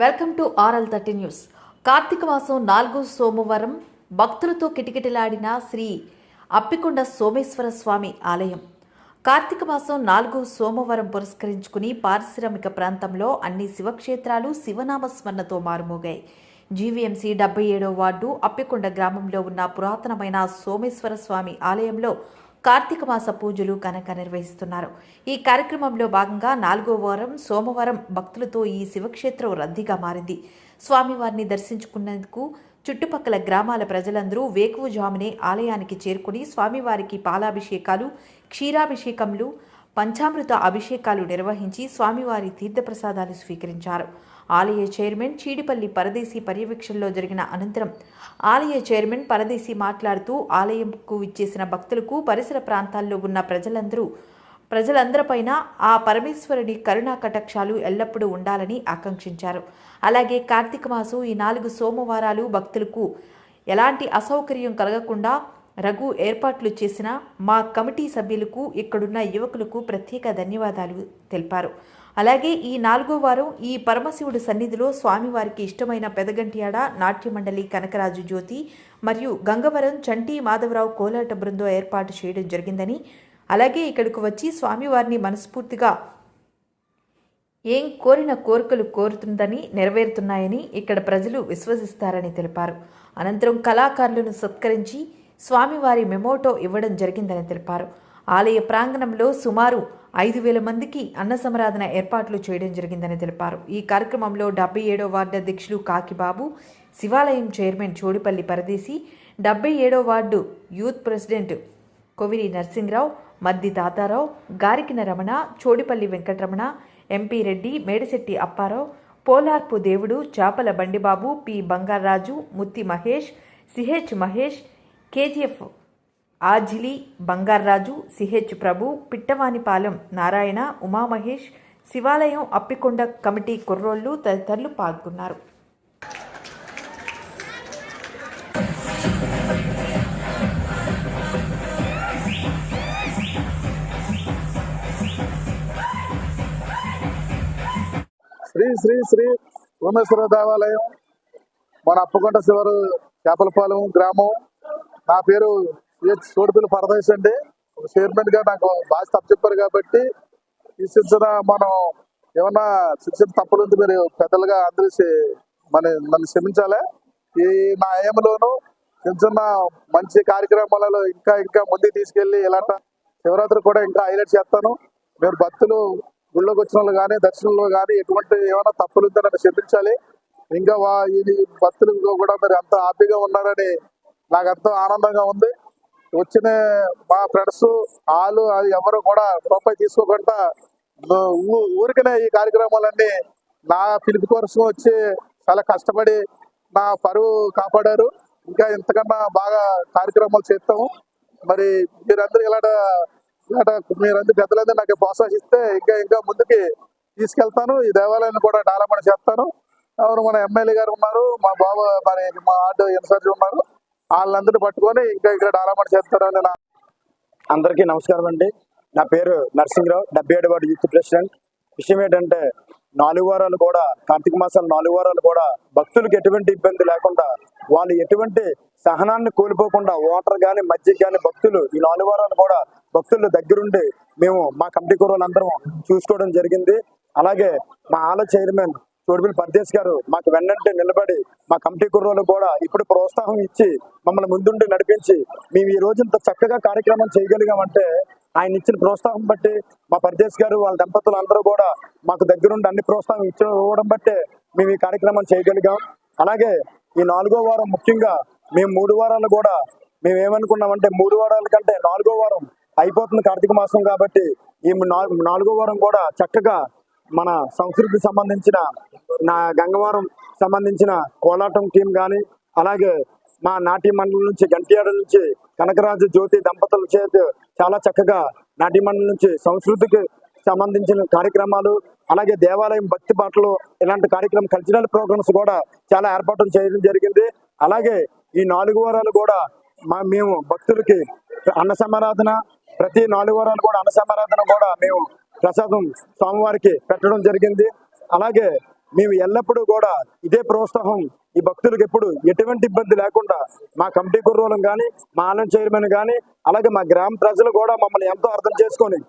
Welcome to RL thirty news. Karthika మాసం నాలుగో సోమవారం భక్తులతో కిటకిటలాడిన శ్రీ అప్పికొండ సోమేశ్వర స్వామి ఆలయం. కార్తీక మాసం నాలుగో సోమవారం పురస్కరించుకుని పారిశ్రామిక ప్రాంతంలో అన్ని శివక్షేత్రాలు శివనామస్మరణతో మారుమోగాయి. జీవీఎంసీ డెబ్బై ఏడో వార్డు అప్పికొండ గ్రామంలో ఉన్న పురాతనమైన సోమేశ్వర స్వామి ఆలయంలో కార్తీక మాస పూజలు ఘనంగా నిర్వహిస్తున్నారు. ఈ కార్యక్రమంలో భాగంగా నాలుగో వారం సోమవారం భక్తులతో ఈ శివక్షేత్రం రద్దీగా మారింది. స్వామివారిని దర్శించుకునేందుకు చుట్టుపక్కల గ్రామాల ప్రజలందరూ వేకువజామునే ఆలయానికి చేరుకుని స్వామివారికి పాలాభిషేకాలు క్షీరాభిషేకములు పంచామృత అభిషేకాలు నిర్వహించి స్వామివారి తీర్థప్రసాదాలు స్వీకరించారు. ఆలయ చైర్మన్ చీడిపల్లి పరదేశీ పర్యవేక్షణలో జరిగిన అనంతరం ఆలయ చైర్మన్ పరదేశీ మాట్లాడుతూ ఆలయంకు ఇచ్చేసిన భక్తులకు పరిసర ప్రాంతాల్లో ఉన్న ప్రజలందరూ ప్రజలందరిపైన ఆ పరమేశ్వరుని కరుణా కటాక్షాలు ఎల్లప్పుడూ ఉండాలని ఆకాంక్షించారు. అలాగే కార్తీక మాసం ఈ నాలుగు సోమవారాలు భక్తులకు ఎలాంటి అసౌకర్యం కలగకుండా రఘు ఏర్పాట్లు చేసిన మా కమిటీ సభ్యులకు ఇక్కడున్న యువకులకు ప్రత్యేక ధన్యవాదాలు తెలిపారు. అలాగే ఈ నాలుగో వారం ఈ పరమశివుడి సన్నిధిలో స్వామివారికి ఇష్టమైన పెదగంటియాడ నాట్యమండలి కనకరాజు జ్యోతి మరియు గంగవరం చంటి మాధవరావు కోలాట బృందం ఏర్పాటు చేయడం జరిగిందని అలాగే ఇక్కడకు వచ్చి స్వామివారిని మనస్ఫూర్తిగా ఏం కోరిన కోరికలు కోరుతుందని నెరవేరుతున్నాయని ఇక్కడ ప్రజలు విశ్వసిస్తారని తెలిపారు. అనంతరం కళాకారులను సత్కరించి స్వామివారి మెమోటో ఇవ్వడం జరిగిందని తెలిపారు. ఆలయ ప్రాంగణంలో సుమారు ఐదు వేల మందికి అన్నసమరాధన ఏర్పాట్లు చేయడం జరిగిందని తెలిపారు. ఈ కార్యక్రమంలో డెబ్బై ఏడో వార్డు అధ్యక్షులు కాకిబాబు శివాలయం చైర్మన్ చోడిపల్లి పరదేశి డెబ్బై ఏడో ward youth president Koviri Narasimharao Maddi Tatarao గారికిన Ramana Chodipalli Venkataramana MP Reddy Medisetti Apparao Polarpu Devudu Chapala Bandibabu P Bangaraju Mutti Mahesh CH Mahesh KGF. Ajili Bangarraju CH Prabhu Pittavanipalem Narayana Umamahesh శివాలయం Appikonda committee కుర్రోళ్ళు తదితరులు పాల్గొన్నారు. శ్రీ శ్రీ శ్రీ సోమేశ్వర దేవాలయం మన అప్పకొండ శివరు చేపలపాలెం గ్రామం. నా పేరు CH Sodipalli Pardes అండి. చైర్మన్గా నాకు బాగా తప్పు చెప్పారు కాబట్టి ఈ శిక్షణ మనం ఏమన్నా శిక్షణ తప్పులు ఉంది మీరు పెద్దలుగా అందరూ మన నన్ను క్షమించాలి? ఈ నా ఏమలోను చిన్న చిన్న మంచి కార్యక్రమాలలో ఇంకా ఇంకా ముందుకు తీసుకెళ్ళి ఇలాంటి శివరాత్రి కూడా ఇంకా హైలైట్ చేస్తాను. మీరు భక్తులు గుళ్ళోకి వచ్చిన వాళ్ళు కానీ దర్శనంలో కానీ ఎటువంటి ఏమైనా తప్పులు ఉందో నన్ను క్షమించాలి. ఇంకా వా ఇది భక్తులు కూడా మీరు అంత హ్యాపీగా ఉన్నారని నాకు ఎంతో ఆనందంగా ఉంది. వచ్చిన మా ఫ్రెండ్స్ వాళ్ళు అది ఎవరు కూడా రూపాయి తీసుకోకుండా ఊ- ఊరికనే ఈ కార్యక్రమాలన్నీ నా పిలుపు కోసం వచ్చి చాలా కష్టపడి నా పరువు కాపాడారు. ఇంకా ఇంతకన్నా బాగా కార్యక్రమాలు చేస్తాము. మరి మీరందరూ ఇలాట ఇలాట మీరందరూ పెద్దలందరూ నాకు ప్రోత్సహిస్తే ఇంకా ఇంకా ముందుకి తీసుకెళ్తాను. ఈ దేవాలయాన్ని కూడా డెవలప్మెంట్ చేస్తాను. ఎవరు మన ఎమ్మెల్యే గారు ఉన్నారు మా బాబు మరి మా ఆర్డో ఇన్సార్జ్ ఉన్నారు. వాళ్ళందరినీ పట్టుకొని ఇంకా ఇక్కడ డెవలప్మెంట్ చేస్తారని నా అందరికీ నమస్కారం అండి. నా పేరు నరసింహరావు డెబ్బై ఏడు వార్డు యూత్ ప్రెసిడెంట్. విషయం ఏంటంటే నాలుగు వారాలు కూడా కార్తీక మాసాలు నాలుగు వారాలు కూడా భక్తులకు ఎటువంటి ఇబ్బంది లేకుండా వాళ్ళు ఎటువంటి సహనాన్ని కోల్పోకుండా వాటర్ కానీ మజ్జిగ కానీ భక్తులు ఈ నాలుగు వారాలు కూడా భక్తుల దగ్గరుండి మేము మా కమిటీ కుర్రోళ్ళందరం చూసుకోవడం జరిగింది. అలాగే మా ఆల చైర్మన్ చోడుపల్లి పరదేశ్ గారు మాకు వెన్నంటే నిలబడి మా కమిటీ కుర్రోళ్ళు కూడా ఇప్పుడు ప్రోత్సాహం ఇచ్చి మమ్మల్ని ముందుండి నడిపించి మేము ఈ రోజు ఇంత చక్కగా కార్యక్రమం చేయగలిగామంటే ఆయన ఇచ్చిన ప్రోత్సాహం బట్టి మా పరదేశ్ గారు వాళ్ళ దంపతులు అందరూ కూడా మాకు దగ్గరుండి అన్ని ప్రోత్సాహం ఇచ్చ ఇవ్వడం బట్టే మేము ఈ కార్యక్రమం చేయగలిగాం. అలాగే ఈ నాలుగో వారం ముఖ్యంగా మేము మూడు వారాలు కూడా మేము ఏమనుకున్నామంటే మూడు వారాల కంటే నాలుగో వారం అయిపోతుంది కార్తీక మాసం కాబట్టి ఈ నాలుగో వారం కూడా చక్కగా మన సంస్కృతికి సంబంధించిన నా గంగవరం సంబంధించిన కోలాటం టీం కానీ అలాగే మా నాట్య మండలి నుంచి గంటియాడ నుంచి కనకరాజు జ్యోతి దంపతుల చేతి చాలా చక్కగా నాట్య మండలి నుంచి సంస్కృతికి సంబంధించిన కార్యక్రమాలు అలాగే దేవాలయం భక్తి పాటలు ఇలాంటి కార్యక్రమం కల్చరల్ ప్రోగ్రామ్స్ కూడా చాలా ఏర్పాటు చేయడం జరిగింది. అలాగే ఈ నాలుగు వారాలు కూడా మా మేము భక్తులకి అన్న సమారాధన ప్రతి నాలుగు వారాలు కూడా అన్న సమారాధన కూడా మేము ప్రసాదం స్వామివారికి పెట్టడం జరిగింది. అలాగే మేము ఎల్లప్పుడూ కూడా ఇదే ప్రోత్సాహం ఈ భక్తులకు ఎప్పుడు ఎటువంటి ఇబ్బంది లేకుండా మా కమిటీ కుర్రోలం కానీ మా ఆనంద్ చైర్మన్ కానీ అలాగే మా గ్రామ ప్రజలు కూడా మమ్మల్ని ఎంతో అర్థం చేసుకొని